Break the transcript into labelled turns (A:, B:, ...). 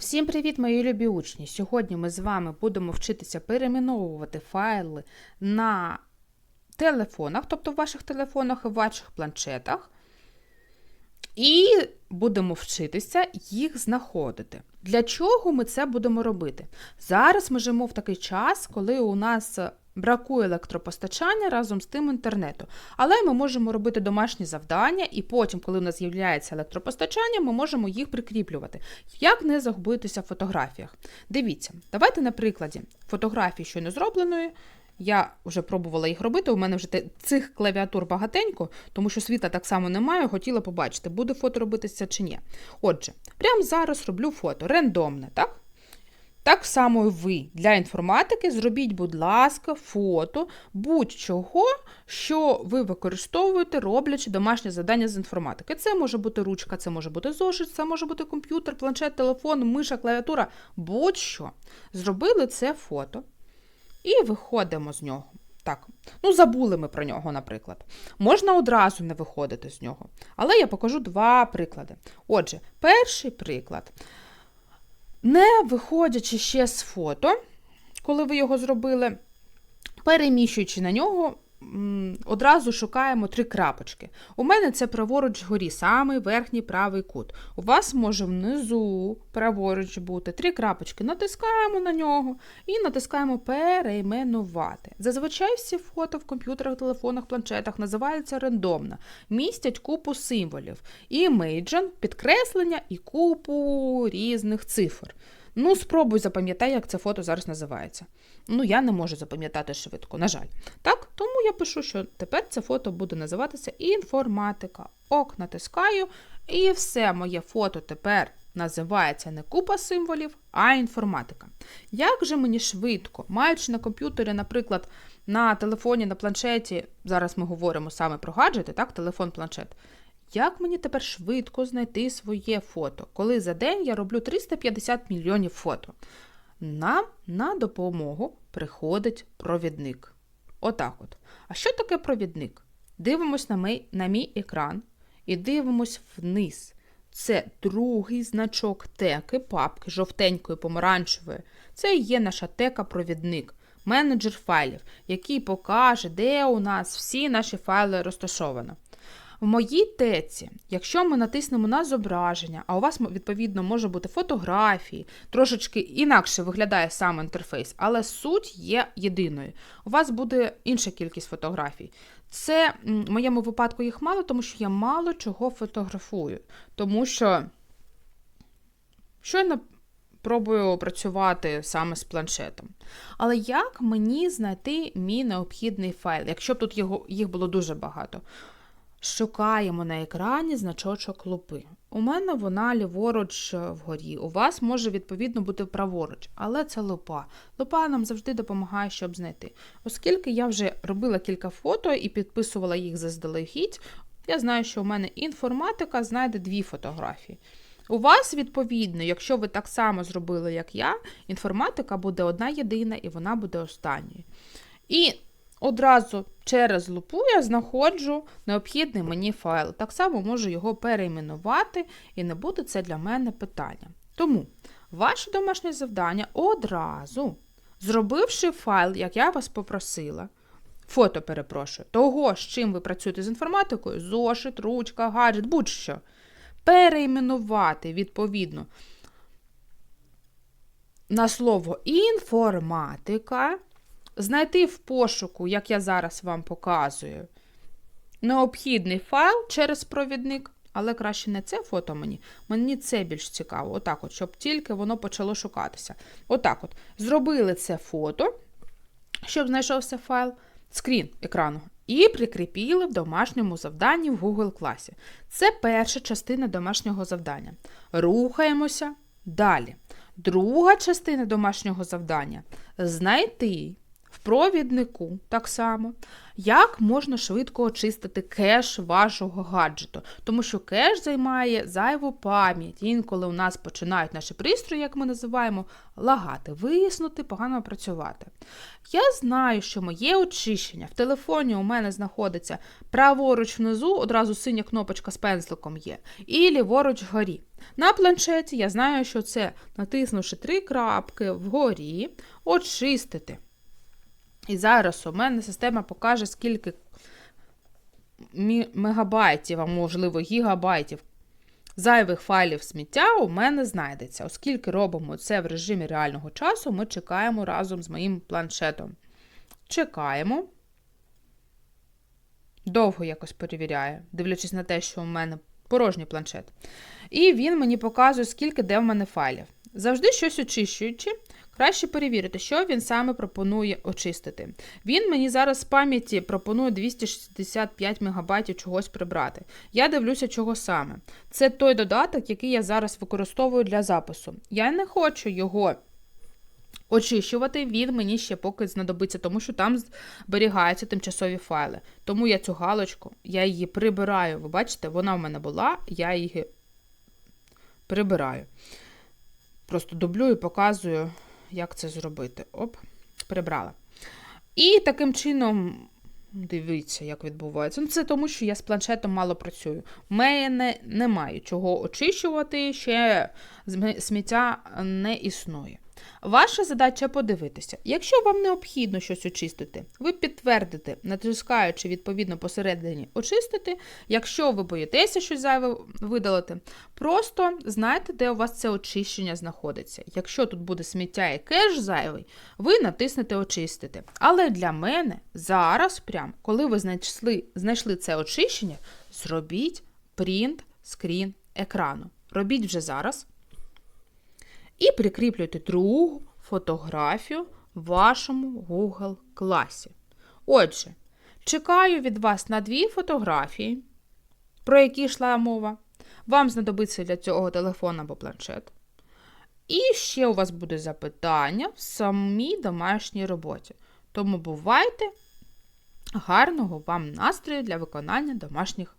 A: Всім привіт, мої любі учні! Сьогодні ми з вами будемо вчитися перейменовувати файли на телефонах, тобто в ваших телефонах і в ваших планшетах. І будемо вчитися їх знаходити. Для чого ми це будемо робити? Зараз ми живемо в такий час, коли у нас бракує електропостачання разом з тим інтернету. Але ми можемо робити домашні завдання, і потім, коли у нас з'являється електропостачання, ми можемо їх прикріплювати. Як не загубитися в фотографіях? Дивіться, давайте на прикладі фотографії щойно зробленої. Я вже пробувала їх робити. У мене вже цих клавіатур багатенько, тому що світа так само немає. Хотіла побачити, буде фото робитися чи ні. Отже, прямо зараз роблю фото рандомне, так? Так само і ви для інформатики зробіть, будь ласка, фото будь-чого, що ви використовуєте, роблячи домашнє завдання з інформатики. Це може бути ручка, це може бути зошит, це може бути комп'ютер, планшет, телефон, миша, клавіатура, будь-що. Зробили це фото і виходимо з нього. Так, ну забули ми про нього, наприклад. Можна одразу не виходити з нього. Але я покажу два приклади. Отже, перший приклад. Не виходячи ще з фото, коли ви його зробили, переміщуючи на нього, одразу шукаємо три крапочки. У мене це праворуч вгорі, самий верхній правий кут. У вас може внизу праворуч бути три крапочки. Натискаємо на нього і натискаємо перейменувати. Зазвичай всі фото в комп'ютерах, телефонах, планшетах називаються рандомно, містять купу символів, імейджен, підкреслення і купу різних цифр. Ну, спробуй запам'ятай, як це фото зараз називається. Ну, я не можу запам'ятати швидко, на жаль. Так, тому я пишу, що тепер це фото буде називатися інформатика. Ок, натискаю, і все моє фото тепер називається не купа символів, а інформатика. Як же мені швидко, маючи на комп'ютері, наприклад, на телефоні, на планшеті, зараз ми говоримо саме про гаджети, так, телефон, планшет. Як мені тепер швидко знайти своє фото, коли за день я роблю 350 мільйонів фото? Нам на допомогу приходить провідник. Отак от. А що таке провідник? Дивимось на мій, на мій екран і дивимось вниз. Це другий значок теки, папки жовтенької, помаранчевої. Це і є наша тека-провідник, менеджер файлів, який покаже, де у нас всі наші файли розташовано. В моїй теці, якщо ми натиснемо на зображення, а у вас відповідно може бути фотографії, трошечки інакше виглядає сам інтерфейс, але суть є єдиною. У вас буде інша кількість фотографій. Це в моєму випадку їх мало, тому що я мало чого фотографую. Тому що щойно пробую працювати саме з планшетом. Але як мені знайти мій необхідний файл, якщо б тут його, їх було дуже багато? Шукаємо на екрані значочок лупи. У мене вона ліворуч е, вгорі. У вас може відповідно бути праворуч, але це лупа. Лупа нам завжди допомагає, щоб знайти. Оскільки я вже робила кілька фото і підписувала їх заздалегідь, я знаю, що у мене інформатика знайде дві фотографії. У вас, відповідно, якщо ви так само зробили, як я, інформатика буде одна єдина і вона буде останньою. І одразу через лупу я знаходжу необхідний мені файл. Так само можу його перейменувати, і не буде це для мене питання. Тому ваше домашнє завдання одразу, зробивши файл, як я вас попросила, фото перепрошую, того, з чим ви працюєте з інформатикою, зошит, ручка, гаджет, будь-що, перейменувати відповідно на слово інформатика знайти в пошуку, як я зараз вам показую, необхідний файл через провідник, але краще не це фото мені. Мені це більш цікаво. Отак от, щоб тільки воно почало шукатися. Отак от. Зробили це фото, щоб знайшовся файл, скрін екрану. І прикріпили в домашньому завданні в Google класі. Це перша частина домашнього завдання. Рухаємося далі. Друга частина домашнього завдання знайти в провіднику так само, як можна швидко очистити кеш вашого гаджету. Тому що кеш займає зайву пам'ять. Інколи у нас починають наші пристрої, як ми називаємо, лагати, виснути, погано працювати. Я знаю, що моє очищення в телефоні у мене знаходиться праворуч внизу, одразу синя кнопочка з пензликом є, і ліворуч вгорі. На планшеті я знаю, що це натиснувши три крапки вгорі, очистити. І зараз у мене система покаже, скільки мегабайтів, а можливо гігабайтів зайвих файлів сміття у мене знайдеться. Оскільки робимо це в режимі реального часу, ми чекаємо разом з моїм планшетом. Чекаємо. Довго якось перевіряє, дивлячись на те, що у мене порожній планшет. І він мені показує, скільки де в мене файлів. Завжди щось очищуючи, краще перевірити, що він саме пропонує очистити. Він мені зараз з пам'яті пропонує 265 МБ чогось прибрати. Я дивлюся, чого саме. Це той додаток, який я зараз використовую для запису. Я не хочу його очищувати, він мені ще поки знадобиться, тому що там зберігаються тимчасові файли. Тому я цю галочку, я її прибираю. Ви бачите, вона в мене була, я її прибираю. Просто дублюю і показую, як це зробити. Оп, прибрала. І таким чином, дивіться, як відбувається. Ну, це тому, що я з планшетом мало працюю. У мене немає чого очищувати, ще сміття не існує. Ваша задача подивитися. Якщо вам необхідно щось очистити, ви підтвердите, натискаючи відповідно посередині очистити. Якщо ви боїтеся щось зайве видалити, просто знайте, де у вас це очищення знаходиться. Якщо тут буде сміття і кеш зайвий, ви натиснете очистити. Але для мене зараз, прям, коли ви знайшли, знайшли це очищення, зробіть принт скрін екрану. Робіть вже зараз. І прикріплюйте другу фотографію в вашому Google класі. Отже, чекаю від вас на дві фотографії, про які йшла мова. Вам знадобиться для цього телефон або планшет. І ще у вас буде запитання в самій домашній роботі. Тому бувайте гарного вам настрою для виконання домашніх